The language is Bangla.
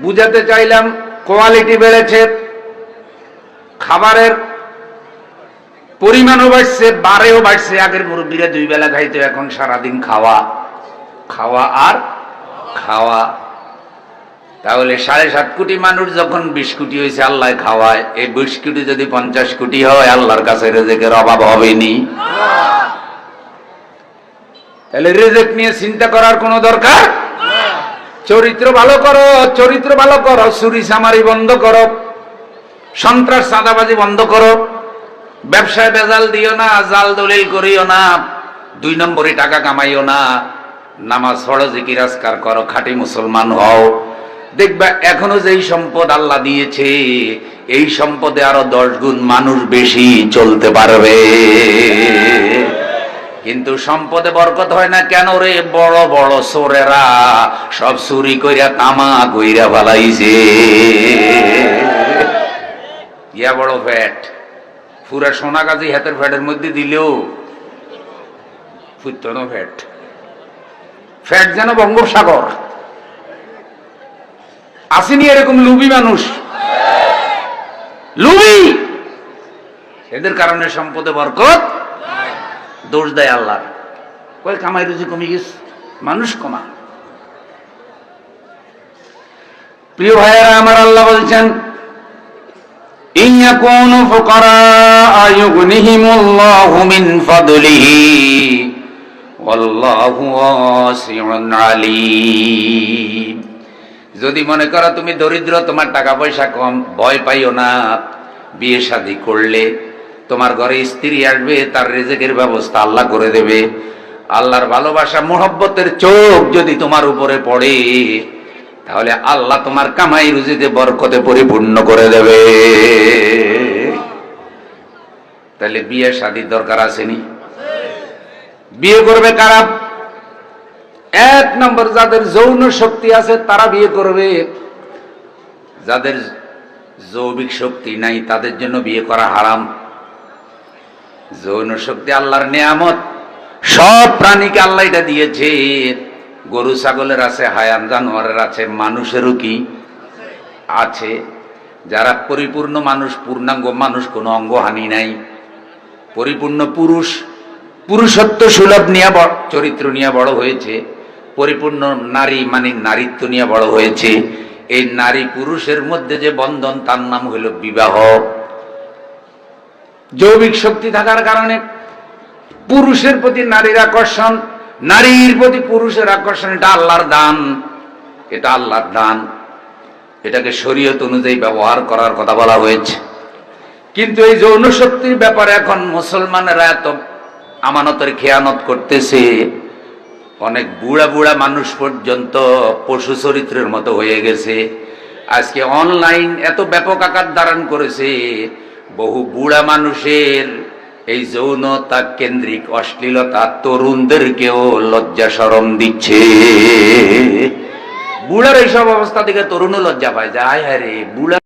বুঝাতে চাইলাম কোয়ালিটি বেড়েছে, খাবারের পরিমাণও বাড়ছে, বারেও বাড়ছে। আগের মুরব্বীরা দুই বেলা খাইতো, এখন সারাদিন খাওয়া। খাওয়া আর খাওয়া। তাহলে সাড়ে সাত কোটি মানুষ যখন বিশ কোটি হয়েছে আল্লাহ খাওয়ায়, এই বিশ কোটি যদি পঞ্চাশ কোটি হয়, আল্লাহর কাছে রেজেকের অভাব হবেনি। তাহলে রেজেক নিয়ে চিন্তা করার কোনো দরকার? চরিত্র ভালো করো, চরিত্র ভালো করো, চুরি সামারি বন্ধ করো, সন্ত্রাস চাঁদাবাজি বন্ধ করো, ব্যবসায় বেজাল দিও না, জাল দলিল করিও না, দুই নম্বরে টাকা কামাইও না, নামাজ পড়ো জিকিরাজকার করো, খাঁটি মুসলমান হও। দেখবা, এখনও যেই সম্পদ আল্লাহ দিয়েছে, এই সম্পদে আরও দশ গুণ মানুষ বেশি চলতে পারবে। কিন্তু সম্পদে বরকত হয় না কেন রে? বড় বড় সোরেরা সব চুরি কইরা তামা কইরা ফালাইছে। ইয়া বড় ফ্যাট। পুরা সোনা গাছি হাতের ফ্যাটের মধ্যে দিলেও ফ্যাট। ফ্যাট যেন বঙ্গোপসাগর। আসেনি এরকম লুবি মানুষ। লুবি! এদের কারণে সম্পদে বরকত দোষ দেয় আল্লাহর। কয়ে, কামাই রুজি কমে গেছ, মানুষ কমা। প্রিয় ভাইয়েরা, আমার আল্লাহ বলছেন যদি মনে করো তুমি দরিদ্র, তোমার টাকা পয়সা কম, ভয় পাইও না, বিয়ে শাদী করলে তোমার ঘরে স্ত্রী আসবে, তার রেজেকের ব্যবস্থা আল্লাহ করে দেবে। আল্লাহর ভালোবাসা, মোহব্বতের চোখ যদি তোমার উপরে পড়ে, তাহলে আল্লাহ তোমার কামাই রুজিতে বরকতে পরিপূর্ণ করে দেবে। তাহলে বিয়ে শাদীর দরকার আসেনি। বিয়ে করবে কারা? এক নম্বর যাদের যৌন শক্তি আছে, তারা বিয়ে করবে। যাদের যৌবিক শক্তি নাই, তাদের জন্য বিয়ে করা হারাম। যৌন শক্তি আল্লাহর নিয়ামত। সব প্রাণীকে আল্লাহ এটা দিয়েছে। গরু, ছাগলের আছে, হায়ান, জানোয়ারের আছে, মানুষেরও কি আছে? যারা পরিপূর্ণ মানুষ, পূর্ণাঙ্গ মানুষ, কোনো অঙ্গহানি নাই। পরিপূর্ণ পুরুষ, পুরুষত্ব সুলভ নিয়ে চরিত্র নিয়ে বড় হয়েছে। পরিপূর্ণ নারী মানে নারীত্ব নিয়ে বড় হয়েছে। এই নারী পুরুষের মধ্যে যে বন্ধন, তার নাম হলো বিবাহ। জৈবিক শক্তি থাকার কারণে পুরুষের প্রতি নারীর আকর্ষণ, নারীর প্রতি পুরুষের আকর্ষণ, এটা আল্লাহর দান। এটা আল্লাহর দান। এটাকে শরীয়ত অনুযায়ী ব্যবহার করার কথা বলা হয়েছে। কিন্তু এই যৌন শক্তির ব্যাপারে এখন মুসলমানেরা এত আমানতের খেয়ানত করতেছে। অনেক বুড়া বুড়া মানুষ পর্যন্ত পশু চরিত্রের মতো হয়ে গেছে। আজকে অনলাইন এত ব্যাপক আকার ধারণ করেছে। বহু বুড়া মানুষের এই যৌনতা কেন্দ্রিক অশ্লীলতা তরুণদেরকেও লজ্জা সরম দিচ্ছে। বুড়ার এইসব অবস্থা থেকে তরুণও লজ্জা পায়। যায় হ্যাঁ রে, বুড়া